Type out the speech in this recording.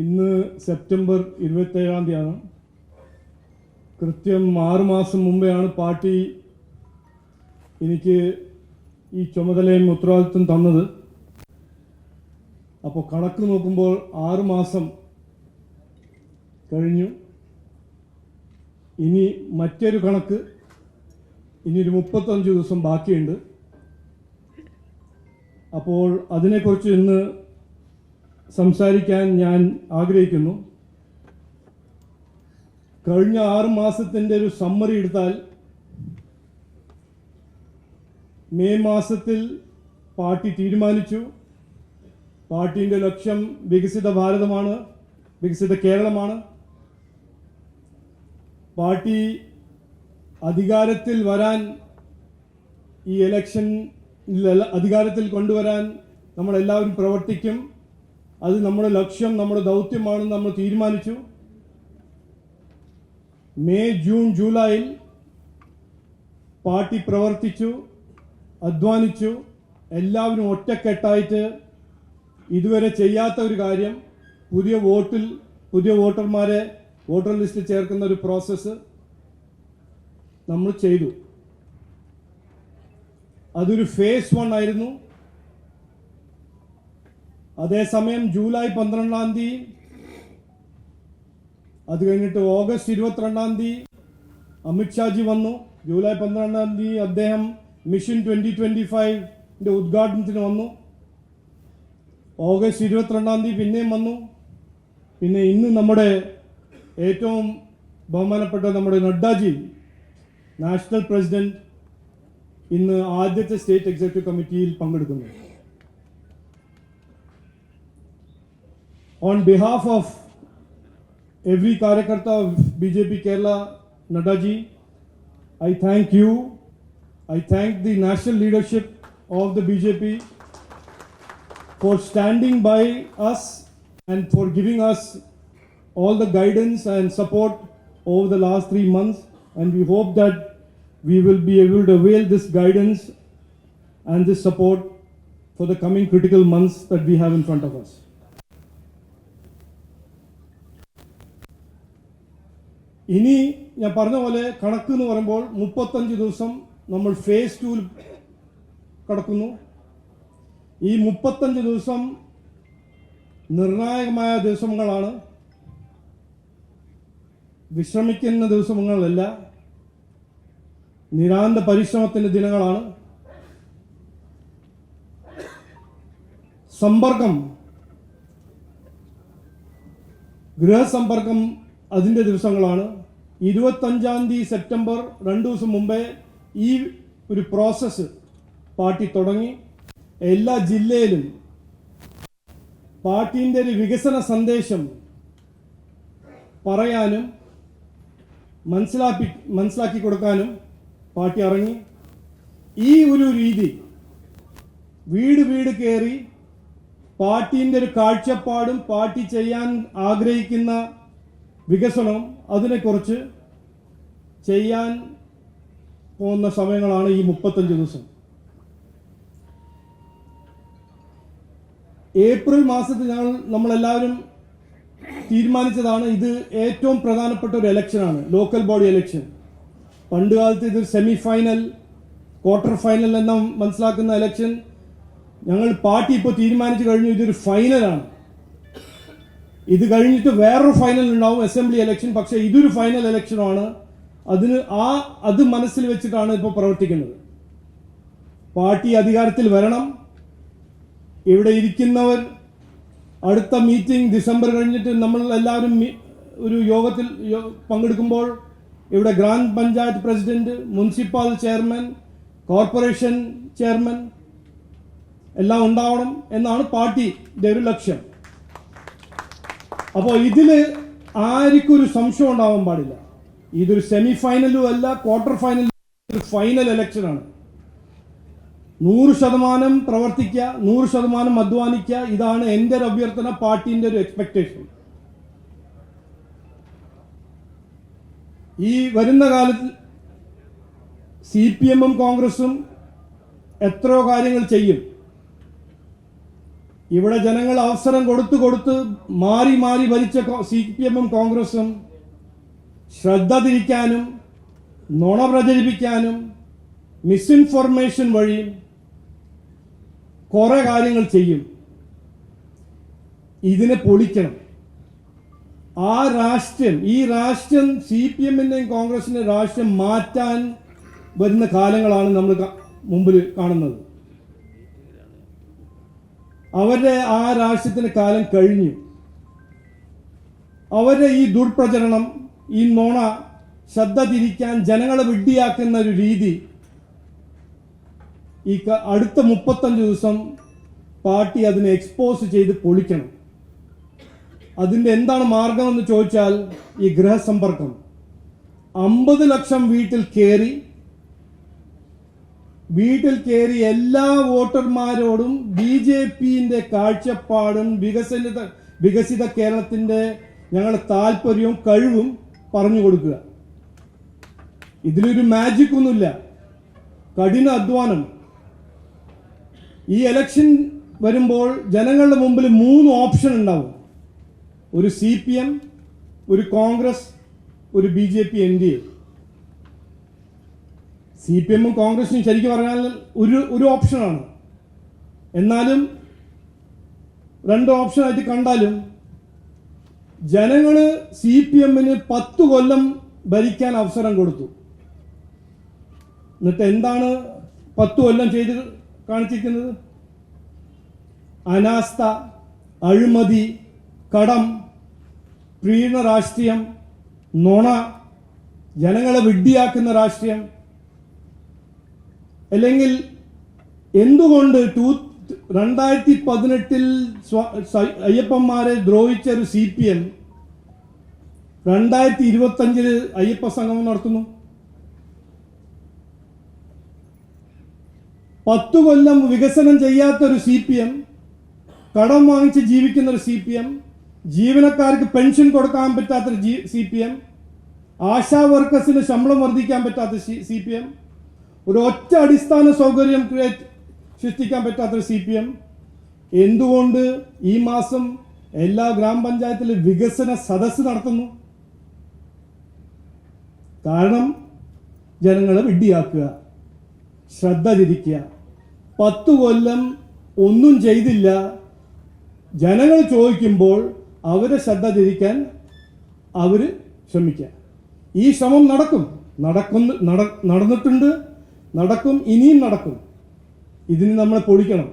ഇന്ന് സെപ്റ്റംബർ ഇരുപത്തേഴാം തീയതിയാണ്. കൃത്യം ആറ് മാസം മുമ്പെയാണ് പാർട്ടി എനിക്ക് ഈ ചുമതലയും ഉത്തരവാദിത്വം തന്നത്. അപ്പോൾ കണക്ക് നോക്കുമ്പോൾ ആറ് മാസം കഴിഞ്ഞു. ഇനി മറ്റൊരു കണക്ക് ഇനി ഒരു മുപ്പത്തഞ്ച് ദിവസം ബാക്കിയുണ്ട്. അപ്പോൾ അതിനെക്കുറിച്ച് ഇന്ന് സംസാരിക്കാൻ ഞാൻ ആഗ്രഹിക്കുന്നു. കഴിഞ്ഞ ആറ് മാസത്തിന്റെ ഒരു സമ്മറി എടുത്താൽ മെയ് മാസത്തിൽ പാർട്ടി തീരുമാനിച്ചു. പാർട്ടിന്റെ ലക്ഷ്യം വികസിത ഭാരതമാണ് വികസിത കേരളമാണ്. പാർട്ടി അധികാരത്തിൽ വരാൻ ഈ ഇലക്ഷൻ അധികാരത്തിൽ കൊണ്ടുവരാൻ നമ്മളെല്ലാവരും പ്രവർത്തിക്കും. അത് നമ്മുടെ ലക്ഷ്യം നമ്മുടെ ദൗത്യമാണെന്ന് നമ്മൾ തീരുമാനിച്ചു. മെയ് ജൂൺ ജൂലൈയിൽ പാർട്ടി പ്രവർത്തിച്ചു അധ്വാനിച്ചു. എല്ലാവരും ഒറ്റക്കെട്ടായിട്ട് ഇതുവരെ ചെയ്യാത്ത ഒരു കാര്യം പുതിയ വോട്ടിൽ പുതിയ വോട്ടർമാരെ വോട്ടർ ലിസ്റ്റിൽ ചേർക്കുന്ന ഒരു പ്രോസസ്സ് നമ്മൾ ചെയ്തു. അതൊരു ഫേസ് വൺ ആയിരുന്നു. അതേസമയം ജൂലൈ പന്ത്രണ്ടാം തീയതി അത് കഴിഞ്ഞിട്ട് ഓഗസ്റ്റ് ഇരുപത്തിരണ്ടാം തീയതി അമിത്ഷാജി വന്നു. ജൂലൈ പന്ത്രണ്ടാം തീയതി അദ്ദേഹം മിഷൻ ട്വന്റി ട്വന്റി ഫൈവിന്റെ ഉദ്ഘാടനത്തിന് വന്നു. ഓഗസ്റ്റ് ഇരുപത്തിരണ്ടാം തീയതി പിന്നെയും വന്നു. പിന്നെ ഇന്ന് നമ്മുടെ ഏറ്റവും ബഹുമാനപ്പെട്ട നമ്മുടെ നഡ്ഡാജി നാഷണൽ പ്രസിഡന്റ് ഇന്ന് ആദ്യത്തെ സ്റ്റേറ്റ് എക്സിക്യൂട്ടീവ് കമ്മിറ്റിയിൽ പങ്കെടുക്കുന്നു. On behalf of every Karyakarta of BJP Kerala, Nadda ji, I thank you. I thank the national leadership of the BJP for standing by us and for giving us all the guidance and support over the last three months. And we hope that we will be able to avail this guidance and this support for the coming critical months that we have in front of us. ഇനി ഞാൻ പറഞ്ഞ പോലെ കണക്ക് എന്ന് പറയുമ്പോൾ മുപ്പത്തഞ്ച് ദിവസം നമ്മൾ ഫേസ് ടൂവിൽ കടക്കുന്നു. ഈ മുപ്പത്തഞ്ച് ദിവസം നിർണായകമായ ദിവസങ്ങളാണ്. വിശ്രമിക്കുന്ന ദിവസങ്ങളല്ല. നിരാന്ത പരിശ്രമത്തിന്റെ ദിനങ്ങളാണ്. സമ്പർക്കം. ഗൃഹസമ്പർക്കം അതിന്റെ ദിവസങ്ങളാണ്. ഇരുപത്തഞ്ചാം തീയതി സെപ്റ്റംബർ രണ്ട് ദിവസം മുമ്പേ ഈ ഒരു പ്രോസസ്സ് പാർട്ടി തുടങ്ങി. എല്ലാ ജില്ലയിലും പാർട്ടിന്റെ ഒരു വികസന സന്ദേശം പറയാനും മനസ്സിലാക്കി മനസ്സിലാക്കി കൊടുക്കാനും പാർട്ടി ഇറങ്ങി. ഈ ഒരു രീതി വീട് വീട് കയറി പാർട്ടിന്റെ ഒരു കാഴ്ചപ്പാടും പാർട്ടി ചെയ്യാൻ ആഗ്രഹിക്കുന്ന വികസനം അതിനെക്കുറിച്ച് ചെയ്യാൻ പോകുന്ന സമയങ്ങളാണ് ഈ മുപ്പത്തഞ്ച് ദിവസം. ഏപ്രിൽ മാസത്തിൽ ഞങ്ങൾ നമ്മളെല്ലാവരും തീരുമാനിച്ചതാണ് ഇത് ഏറ്റവും പ്രധാനപ്പെട്ട ഒരു ഇലക്ഷനാണ് ലോക്കൽ ബോഡി ഇലക്ഷൻ. പണ്ട് കാലത്ത് ഇത് സെമി ഫൈനൽ ക്വാർട്ടർ ഫൈനൽ എന്ന മനസ്സിലാക്കുന്ന ഇലക്ഷൻ ഞങ്ങൾ പാർട്ടി ഇപ്പോൾ തീരുമാനിച്ചു കഴിഞ്ഞു ഇതൊരു ഫൈനലാണ്. ഇത് കഴിഞ്ഞിട്ട് വേറൊരു ഫൈനൽ ഉണ്ടാവും അസംബ്ലി ഇലക്ഷൻ പക്ഷേ ഇതൊരു ഫൈനൽ ഇലക്ഷനാണ് അതിന് ആ അത് മനസ്സിൽ വെച്ചിട്ടാണ് ഇപ്പോൾ പ്രവർത്തിക്കുന്നത്. പാർട്ടി അധികാരത്തിൽ വരണം. ഇവിടെ ഇരിക്കുന്നവർ അടുത്ത മീറ്റിംഗ് ഡിസംബർ കഴിഞ്ഞിട്ട് നമ്മൾ എല്ലാവരും ഒരു യോഗത്തിൽ പങ്കെടുക്കുമ്പോൾ ഇവിടെ grand panchayat president municipal chairman corporation chairman എല്ലാം ഉണ്ടാവണം എന്നാണ് പാർട്ടിയുടെ ഒരു ലക്ഷ്യം. അപ്പോൾ ഇതിൽ ആർക്കും ഒരു സംശയം ഉണ്ടാവാൻ പാടില്ല. ഇതൊരു സെമി ഫൈനലും അല്ല ക്വാർട്ടർ ഫൈനൽ ഫൈനൽ ഇലക്ഷനാണ് നൂറ് ശതമാനം പ്രവർത്തിക്കുക നൂറ് ശതമാനം അധ്വാനിക്കുക ഇതാണ് എന്റെ ഒരു അഭ്യർത്ഥന പാർട്ടിന്റെ ഒരു എക്സ്പെക്ടേഷൻ ഈ വരുന്ന കാലത്ത് സി പി എമ്മും കോൺഗ്രസും എത്രയോ കാര്യങ്ങൾ ചെയ്യും. ഇവിടെ ജനങ്ങൾ അവസരം കൊടുത്തു കൊടുത്ത് മാറി മാറി ഭരിച്ച സി പി എമ്മും കോൺഗ്രസും ശ്രദ്ധ തിരിക്കാനും നുണ പ്രചരിപ്പിക്കാനും മിസ്ഇൻഫോർമേഷൻ വഴി കുറെ കാര്യങ്ങൾ ചെയ്യും. ഇതിനെ പൊളിക്കണം. ആ രാഷ്ട്രം ഈ രാഷ്ട്രം സി പി എമ്മിന്റെയും കോൺഗ്രസിന്റെയും രാഷ്ട്രം മാറ്റാൻ വരുന്ന കാലങ്ങളാണ് നമ്മൾ മുമ്പിൽ കാണുന്നത്. അവരുടെ ആ രാഷ്ട്രത്തിന് കാലം കഴിഞ്ഞു അവരുടെ ഈ ദുർപ്രചരണം ഈ നോണ ശ്രദ്ധ തിരിക്കാൻ ജനങ്ങളെ വിഡ്ഢിയാക്കുന്ന ഒരു രീതി ഈ അടുത്ത മുപ്പത്തഞ്ച് ദിവസം പാർട്ടി അതിനെ എക്സ്പോസ് ചെയ്ത് പൊളിക്കണം. അതിന്റെ എന്താണ് മാർഗം എന്ന് ചോദിച്ചാൽ ഈ ഗൃഹസമ്പർക്കം. അമ്പത് ലക്ഷം വീട്ടിൽ കയറി വീട്ടിൽ കയറി എല്ലാ വോട്ടർമാരോടും ബി ജെ പിന്റെ കാഴ്ചപ്പാടും വികസിത വികസിത കേരളത്തിന്റെ ഞങ്ങളുടെ താല്പര്യവും കഴിവും പറഞ്ഞു കൊടുക്കുക. ഇതിലൊരു മാജിക് ഒന്നുമില്ല. കഠിന അധ്വാനം. ഈ എലക്ഷൻ വരുമ്പോൾ ജനങ്ങളുടെ മുമ്പിൽ മൂന്ന് ഓപ്ഷൻ ഉണ്ടാവും. ഒരു സി ഒരു കോൺഗ്രസ് ഒരു B J P N D A C P എമ്മും കോൺഗ്രസും ശരിക്കും പറഞ്ഞാൽ ഒരു ഒരു ഓപ്ഷനാണ്. എന്നാലും രണ്ട് ഓപ്ഷനായിട്ട് കണ്ടാലും ജനങ്ങൾ സി പി എമ്മിന് പത്ത് കൊല്ലം ഭരിക്കാൻ അവസരം കൊടുത്തു. എന്നിട്ട് എന്താണ് പത്ത് കൊല്ലം ചെയ്ത് കാണിച്ചിരിക്കുന്നത്? അനാസ്ഥ അഴിമതി കടം പ്രീണ രാഷ്ട്രീയം നുണ ജനങ്ങളെ വിഡ്ഢിയാക്കുന്ന രാഷ്ട്രീയം അല്ലെങ്കിൽ എന്തുകൊണ്ട് ടൂ രണ്ടായിരത്തി പതിനെട്ടിൽ അയ്യപ്പന്മാരെ ദ്രോഹിച്ച ഒരു സി പി എം രണ്ടായിരത്തി ഇരുപത്തി അഞ്ചിൽ അയ്യപ്പ സംഗമം നടത്തുന്നു? പത്തു കൊല്ലം വികസനം ചെയ്യാത്ത ഒരു സി പി എം കടം വാങ്ങിച്ച് ജീവിക്കുന്ന ഒരു സി പി എം ജീവനക്കാർക്ക് പെൻഷൻ കൊടുക്കാൻ പറ്റാത്ത സി പി എം ആശാ വർക്കേഴ്സിന് ശമ്പളം വർദ്ധിക്കാൻ പറ്റാത്ത സി പി എം ഒരു ഒറ്റ അടിസ്ഥാന സൗകര്യം ക്രിയേറ്റ് സൃഷ്ടിക്കാൻ പറ്റാത്ത സി പി എം എന്തുകൊണ്ട് ഈ മാസം എല്ലാ ഗ്രാമപഞ്ചായത്തിലും വികസന സദസ്സ് നടത്തുന്നു? കാരണം ജനങ്ങളെ വിഡ്ഢിയാക്കുക ശ്രദ്ധ തിരിക്കുക. പത്തു കൊല്ലം ഒന്നും ചെയ്തില്ല. ജനങ്ങൾ ചോദിക്കുമ്പോൾ അവരെ ശ്രദ്ധ തിരിക്കാൻ അവർ ശ്രമിക്കുക. ഈ ശ്രമം നടക്കും. നടക്കുന്നു നടന്നിട്ടുണ്ട്. നടക്കും ഇനിയും നടക്കും. ഇതിന് നമ്മൾ പൊളിക്കണം.